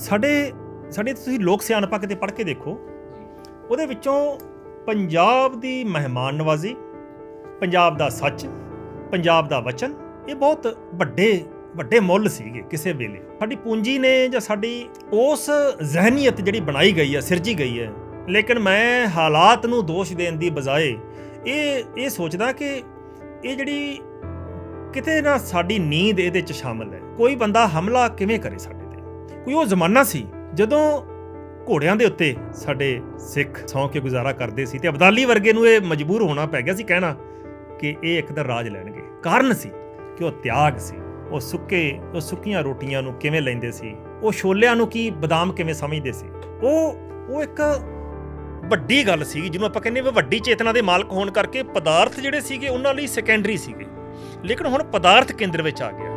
ਸਾਡੇ ਸਾਡੇ ਤੁਸੀਂ ਲੋਕ ਸਿਆਣਪਾ ਕਿਤੇ ਪੜ੍ਹ ਕੇ ਦੇਖੋ, ਉਹਦੇ ਵਿੱਚੋਂ ਪੰਜਾਬ ਦੀ ਮਹਿਮਾਨ ਨਵਾਜ਼ੀ, ਪੰਜਾਬ ਦਾ ਸੱਚ, ਪੰਜਾਬ ਦਾ ਵਚਨ, ਇਹ ਬਹੁਤ ਵੱਡੇ ਵੱਡੇ ਮੁੱਲ ਸੀਗੇ ਕਿਸੇ ਵੇਲੇ। ਸਾਡੀ ਪੂੰਜੀ ਨੇ ਜਾਂ ਸਾਡੀ ਉਸ ਜ਼ਹਿਨੀਅਤ ਜਿਹੜੀ ਬਣਾਈ ਗਈ ਹੈ, ਸਿਰਜੀ ਗਈ ਹੈ, ਲੇਕਿਨ ਮੈਂ ਹਾਲਾਤ ਨੂੰ ਦੋਸ਼ ਦੇਣ ਦੀ ਬਜਾਏ ਇਹ ਇਹ ਸੋਚਦਾ ਕਿ ਇਹ ਜਿਹੜੀ ਕਿਤੇ ਨਾ ਸਾਡੀ ਨੀਂਦ ਇਹਦੇ ਚ ਸ਼ਾਮਲ ਹੈ। ਕੋਈ ਬੰਦਾ ਹਮਲਾ ਕਿਵੇਂ ਕਰੇ ਸਾਡੇ ਕੋਈ ਉਹ ਜ਼ਮਾਨਾ ਸੀ ਜਦੋਂ ਘੋੜਿਆਂ ਦੇ ਉੱਤੇ ਸਾਡੇ ਸਿੱਖ ਸੌਂ ਕੇ ਗੁਜ਼ਾਰਾ ਕਰਦੇ ਸੀ ਤੇ ਅਬਦਾਲੀ ਵਰਗੇ ਨੂੰ ਇਹ ਮਜਬੂਰ ਹੋਣਾ ਪੈ ਗਿਆ ਸੀ ਕਹਿਣਾ ਕਿ ਇਹ ਇੱਕ ਦਿਨ ਰਾਜ ਲੈਣਗੇ। ਕਾਰਨ ਸੀ ਕਿ ਉਹ ਤਿਆਗ ਸੀ। ਉਹ ਸੁੱਕੇ, ਉਹ ਸੁੱਕੀਆਂ ਰੋਟੀਆਂ ਨੂੰ ਕਿਵੇਂ ਲੈਂਦੇ ਸੀ? ਉਹ ਛੋਲਿਆਂ ਨੂੰ ਕੀ ਬਦਾਮ ਕਿਵੇਂ ਸਮਝਦੇ ਸੀ? ਉਹ ਉਹ ਇੱਕ ਵੱਡੀ ਗੱਲ ਸੀ ਜਿਹਨੂੰ ਆਪਾਂ ਕਹਿੰਦੇ ਵੀ ਵੱਡੀ ਚੇਤਨਾ ਦੇ ਮਾਲਕ ਹੋਣ ਕਰਕੇ ਪਦਾਰਥ ਜਿਹੜੇ ਸੀਗੇ ਉਹਨਾਂ ਲਈ ਸੈਕੰਡਰੀ ਸੀਗੇ। ਲੇਕਿਨ ਹੁਣ ਪਦਾਰਥ ਕੇਂਦਰ ਵਿੱਚ ਆ ਗਿਆ।